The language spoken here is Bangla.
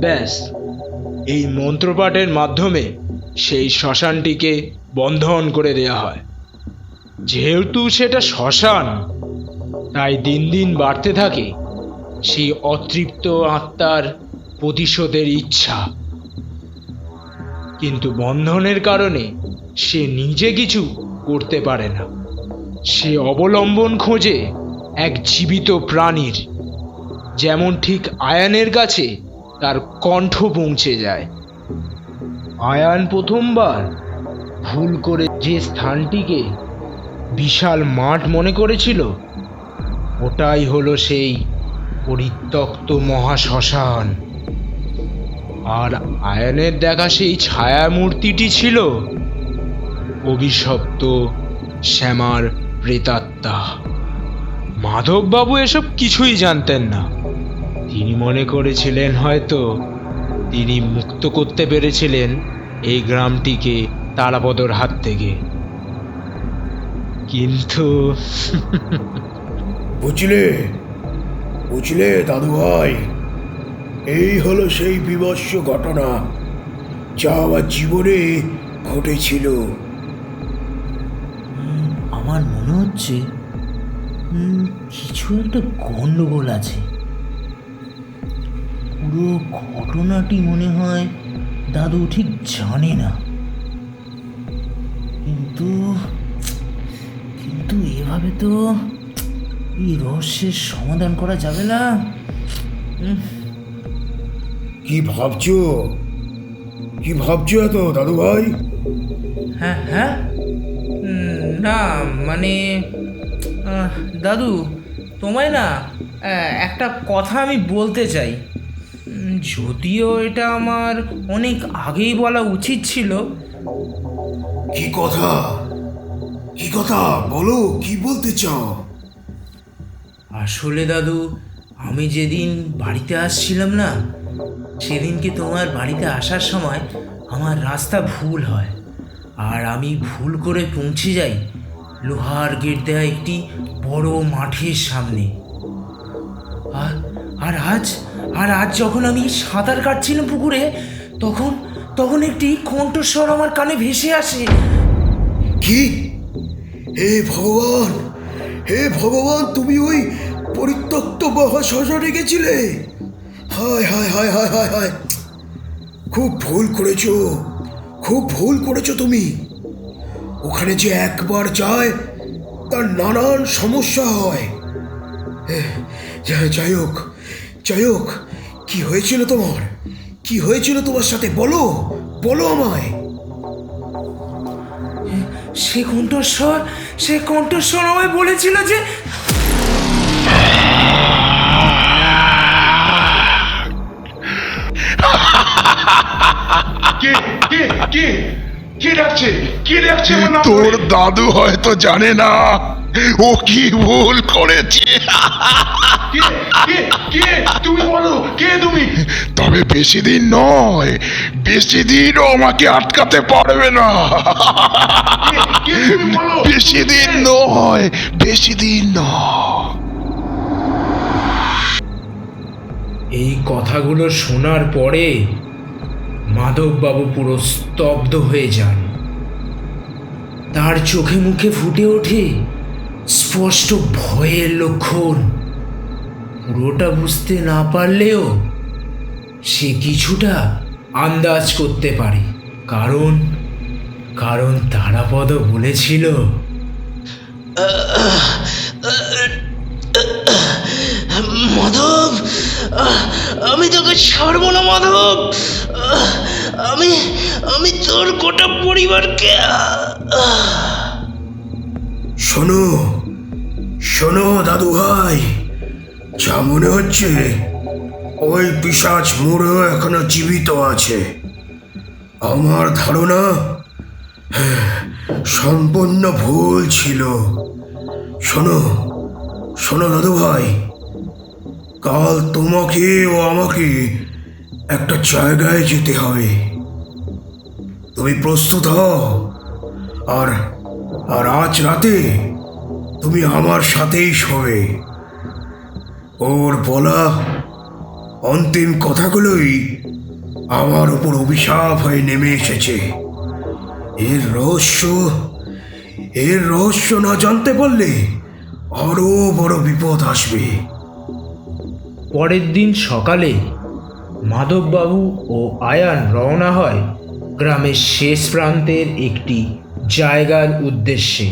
ব্যাস। এই মন্ত্রপাঠের মাধ্যমে সেই শ্মশানটিকে বন্ধন করে দেয়া হয়। যেহেতু সেটা শ্মশান, তাই দিন দিন বাড়তে থাকে। সেই অতৃপ্ত আত্মার প্রতিশোধের ইচ্ছা। কিন্তু বন্ধনের কারণে সে নিজে কিছু করতে পারে না। সে অবলম্বন খোঁজে এক জীবিত প্রাণীর, যেমন ঠিক আয়ানের কাছে তার কণ্ঠ পৌঁছে যায়। আয়ান প্রথমবার ভুল করে যে স্থানটিকে বিশাল মাঠ মনে করেছিল, ওটাই হলো সেই পরিত্যক্ত মহাশ্মশান। আর আয়নের দেখা সেই ছায়া মূর্তিটি ছিল অভিশপ্ত শ্যামার প্রেতাত্মা। মাধববাবু এসব কিছুই জানতেন না। তিনি মনে করেছিলেন হয়তো তিনি মুক্ত করতে পেরেছিলেন এই গ্রামটিকে তারাপদর হাত থেকে। কিন্তু বুঝলে? বুঝলে দাদু ভাই এই হলো সেই বিভৎস ঘটনা যা আমার জীবনে ঘটেছিল। আমার মনে হচ্ছে কিছু একটা গন্ডগোল আছে। পুরো ঘটনাটি মনে হয় দাদু ঠিক জানে না। কিন্তু কিন্তু এভাবে তো এই রহস্যের সমাধান করা যাবে না? কি ভাবছ? কি ভাবছ এত দাদু ভাই হ্যাঁ। হ্যাঁ না মানে দাদু তোমায় না একটা কথা আমি বলতে চাই। যদিও এটা আমার অনেক আগেই বলা উচিত ছিল। কি কথা? কি কথা? বলো কি বলতে চাও? আসলে দাদু, আমি যেদিন বাড়িতে আসছিলাম না সেদিনকে তোমার বাড়িতে আসার সময় আমার রাস্তা ভুল হয়? আর আমি ভুল করে পৌঁছে যাই লোহার গেট দেওয়া একটি বড় মাঠের সামনে। আর আর আজ আর আজ যখন আমি সাঁতার কাটছিলাম পুকুরে, তখন তখন একটি কণ্ঠস্বর আমার কানে ভেসে আসে। কি? হে ভগবান! হে ভগবান, তুমি ওই পরিত্যক্ত মহাশ্মশানে গেছিলে? হায় হায় হায় হায় হায় হায়। খুব ভুল করেছ, খুব ভুল করেছ তুমি। ওখানে যে একবার যায়, তার নানান সমস্যা হয়। যাই হোক যাই হোক, কি হয়েছিল তোমার? কি হয়েছিল তোমার সাথে? বলো বলো আমায়। সে কণ্ঠস্বর সে কণ্ঠস্বর আমায় বলেছিল যে কে? কে? কে? কে ডাকছে কে ডাকছে তোর দাদু হয়তো জানে না। ও কি ভুল করেছে? কে? কে? কে? তুমি বলো কে তুমি? তবে বেশি দিন নয় বেশি দিনও আমাকে আটকাতে পারবে না। বেশি দিন নয় বেশি দিন নয় এই কথাগুলো শোনার পরে মাধববাবু পুরো স্তব্ধ হয়ে যান। তার চোখে মুখে ফুটে ওঠে স্পষ্ট ভয়ের লক্ষণ। পুরোটা বুঝতে না পারলেও সে কিছুটা আন্দাজ করতে পারে। কারণ কারণ তারাপদ বলেছিল, মাধব, আমি তোকে ছাড়বো না, মাধব। আমি আমি তোর গোটা পরিবারকে শোনো শোনো দাদু ভাই যা মনে হচ্ছে ওই পিসাচ মোড়েও এখনও জীবিত আছে। আমার ধারণা হ্যাঁ, সম্পূর্ণ ভুল ছিল। শোনো শোনো দাদু ভাই কাল তোমাকে ও আমাকে একটা জায়গায় যেতে হবে। তুমি প্রস্তুত হও। আর আর আজ রাতে তুমি আমার সাথেই শোবে। ওর বলা অন্তিম কথাগুলোই আমার উপর অভিশাপ হয়ে নেমে এসেছে। এর রহস্য এর রহস্য না জানতে পারলে আরও বড় বিপদ আসবে। পরের দিন সকালে মাধববাবু ও আয়ান রওনা হয় গ্রামের শেষ প্রান্তের একটি জায়গার উদ্দেশ্যে।